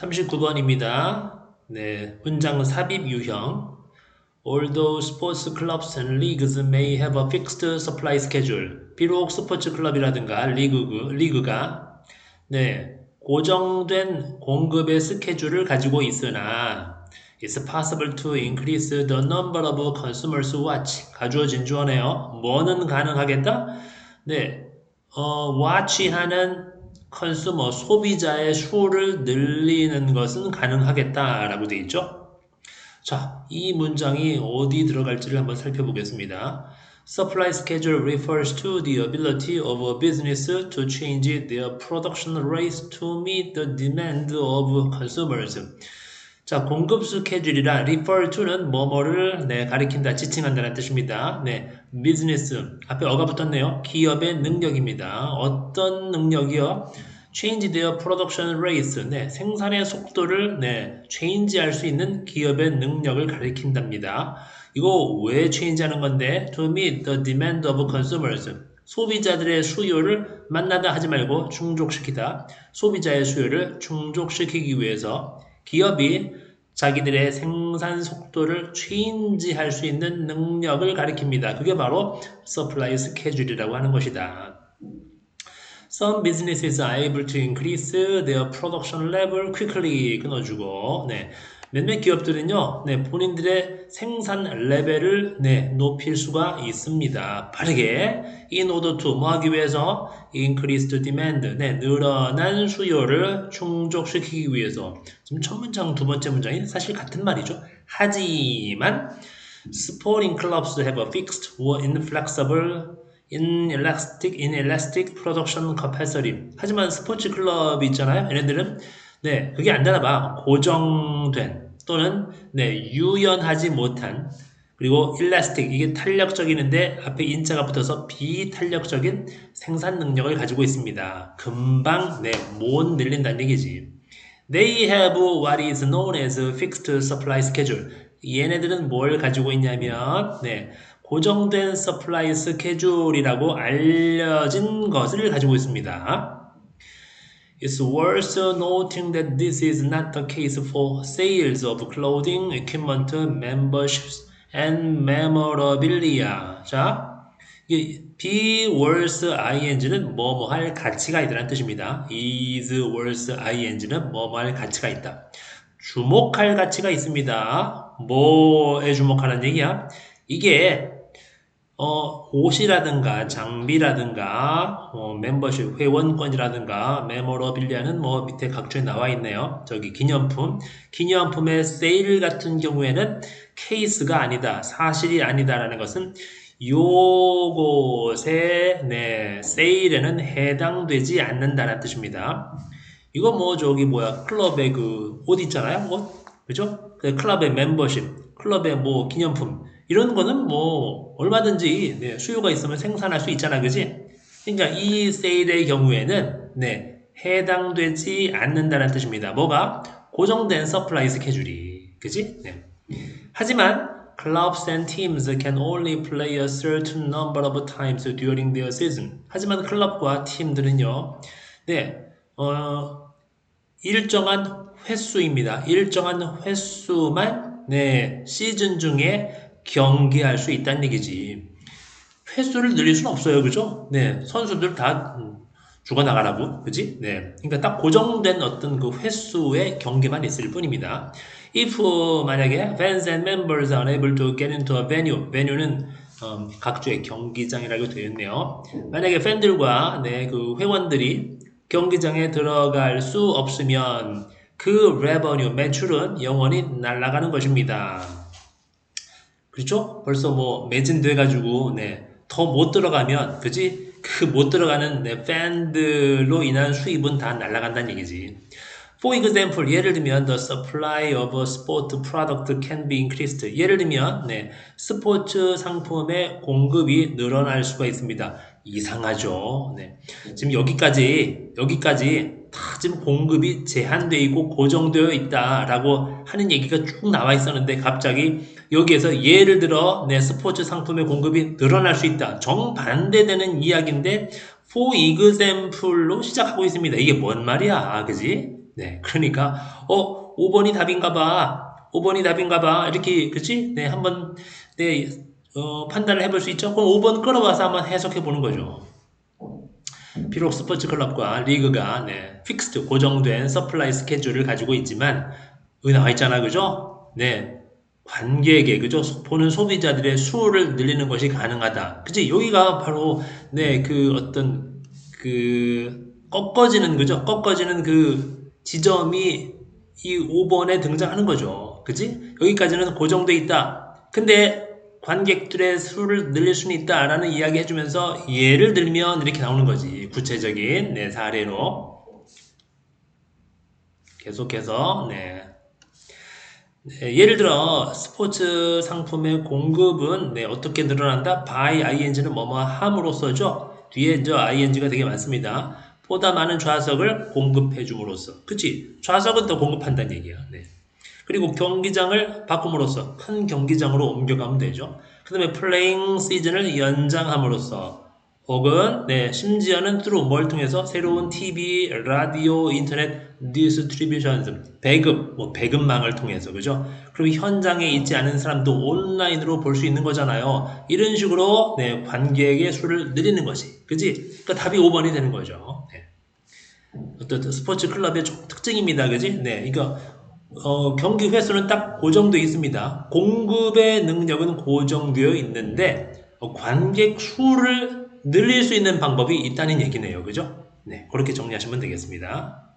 39번입니다. 네, 문장 삽입 유형. Although sports clubs and leagues may have a fixed supply schedule. 비록 스포츠 클럽이라든가 리그, 리그가 네, 고정된 공급의 스케줄을 가지고 있으나 It's possible to increase the number of consumers watch. 가주어 진 주어네요. 뭐는 가능하겠다? 네, 어, watch하는 컨슈머 소비자의 수를 늘리는 것은 가능하겠다라고 되어 있죠. 자, 이 문장이 어디 들어갈지를 한번 살펴보겠습니다. Supply schedule refers to the ability of a business to change their production rates to meet the demand of consumers. 자, 공급 스케줄이라 refer to는 뭐뭐를 네, 가리킨다, 지칭한다는 뜻입니다. 네, business 앞에 어가 붙었네요. 기업의 능력입니다. 어떤 능력이요? change their production rates. 네, 생산의 속도를 네, change할 수 있는 기업의 능력을 가리킨답니다. 이거 왜 change하는 건데? To meet the demand of consumers. 소비자들의 수요를 만나다 하지 말고 충족시키다. 소비자의 수요를 충족시키기 위해서 기업이 자기들의 생산 속도를 change할 수 있는 능력을 가리킵니다. 그게 바로 supply schedule이라고 하는 것이다. Some businesses are able to increase their production level quickly 끊어주고 네. 몇몇 기업들은요, 네, 본인들의 생산 레벨을 네, 높일 수가 있습니다. 빠르게 in order to 뭐 하기 위해서 increased demand, 네, 늘어난 수요를 충족시키기 위해서 지금 첫 문장 두 번째 문장이 사실 같은 말이죠. 하지만 sporting clubs have a fixed or inflexible inelastic, inelastic production capacity. 하지만 스포츠 클럽이 있잖아요. 얘네들은 네, 그게 안 되나 봐. 고정된 또는 네, 유연하지 못한 그리고 elastic 이게 탄력적이는데 앞에 인자가 붙어서 비탄력적인 생산 능력을 가지고 있습니다. 금방 네, 못 늘린다는 얘기지. They have what is known as fixed supply schedule. 얘네들은 뭘 가지고 있냐면 네, 고정된 서플라이 스케줄이라고 알려진 것을 가지고 있습니다. It's worth noting that this is not the case for sales of clothing, equipment, memberships, and memorabilia. 자, 이 be worth ing는 뭐뭐 할 가치가 있다는 뜻입니다. is worth ing는 뭐뭐 할 가치가 있다. 주목할 가치가 있습니다. 뭐에 주목하는 얘기야? 이게 어, 옷이라든가 장비라든가 어, 멤버십 회원권이라든가 메모러빌리아는 뭐 밑에 각주에 나와 있네요. 저기 기념품 기념품의 세일 같은 경우에는 케이스가 아니다 사실이 아니다라는 것은 요것의 네, 세일에는 해당되지 않는다는 뜻입니다. 이거 뭐 저기 뭐야 클럽의 그 옷 있잖아요 옷 그죠? 그 클럽의 멤버십 클럽의 뭐 기념품 이런 거는 뭐 얼마든지 네, 수요가 있으면 생산할 수 있잖아, 그지? 그러니까 이 세일의 경우에는 네, 해당되지 않는다는 뜻입니다. 뭐가 고정된 서플라이 스케줄이, 그지? 네. 하지만 clubs and teams can only play a certain number of times during their season. 하지만 클럽과 팀들은요, 네, 어, 일정한 횟수입니다. 일정한 횟수만 네, 시즌 중에 경기할 수 있다는 얘기지. 횟수를 늘릴 수는 없어요. 그죠? 네. 선수들 다 죽어 나가라고. 그지? 네. 그러니까 딱 고정된 어떤 그 횟수의 경기만 있을 뿐입니다. if 만약에 fans and members are able to get into a venue. venue는 음, 각주의 경기장이라고 되어 있네요. 만약에 팬들과 네, 그 회원들이 경기장에 들어갈 수 없으면 그 레버뉴 매출은 영원히 날아가는 것입니다. 그렇죠? 벌써 뭐 매진돼 가지고 네. 더 못 들어가면 그지? 그 못 들어가는 네, 팬들로 인한 수입은 다 날아간다는 얘기지. For example, 예를 들면 the supply of a sport product can be increased. 예를 들면 네, 스포츠 상품의 공급이 늘어날 수가 있습니다. 이상하죠. 네. 지금 여기까지 여기까지 다 지금 공급이 제한되어 있고 고정되어 있다라고 하는 얘기가 쭉 나와 있었는데 갑자기 여기에서 예를 들어 내 스포츠 상품의 공급이 늘어날 수 있다. 정반대되는 이야기인데 for example로 시작하고 있습니다. 이게 뭔 말이야? 그지? 네, 그러니까 어 5번이 답인가 봐. 5번이 답인가 봐. 이렇게 그치? 네, 한번 네, 어, 판단을 해볼 수 있죠. 그럼 5번 끌어와서 한번 해석해 보는 거죠. 비록 스포츠 클럽과 리그가 네, 픽스드 고정된 서플라이 스케줄을 가지고 있지만 여기 나와 있잖아, 그죠? 네, 관객의 그죠? 보는 소비자들의 수를 늘리는 것이 가능하다. 그치? 여기가 바로 네, 그 어떤 그 꺾어지는 그죠? 꺾어지는 그 지점이 이 5번에 등장하는 거죠. 그치? 여기까지는 고정돼 있다. 근데 관객들의 수를 늘릴 수는 있다 라는 이야기 해주면서 예를 들면 이렇게 나오는 거지. 구체적인 네, 사례로 계속해서 네. 네, 예를 들어 스포츠 상품의 공급은 네, 어떻게 늘어난다? by ing는 뭐뭐 함으로써죠. 뒤에 이제 ing가 되게 많습니다. 보다 많은 좌석을 공급해 줌으로써. 그치? 좌석은 더 공급한다는 얘기야. 네. 그리고 경기장을 바꿈으로써 큰 경기장으로 옮겨가면 되죠. 그 다음에 플레잉 시즌을 연장함으로써 혹은 네, 심지어는 through 뭘 통해서 새로운 TV, 라디오, 인터넷, 디스트리뷰션, 배급, 뭐 배급망을 통해서 그죠? 그리고 현장에 있지 않은 사람도 온라인으로 볼 수 있는 거잖아요. 이런 식으로 네, 관객의 수를 늘리는 것이, 그지? 그러니까 답이 5번이 되는 거죠. 네. 어떤 스포츠 클럽의 특징입니다, 그지? 네, 이거 어, 경기 횟수는 딱 고정되어 있습니다. 공급의 능력은 고정되어 있는데 어, 관객 수를 늘릴 수 있는 방법이 있다는 얘기네요. 그죠? 네, 그렇게 정리하시면 되겠습니다.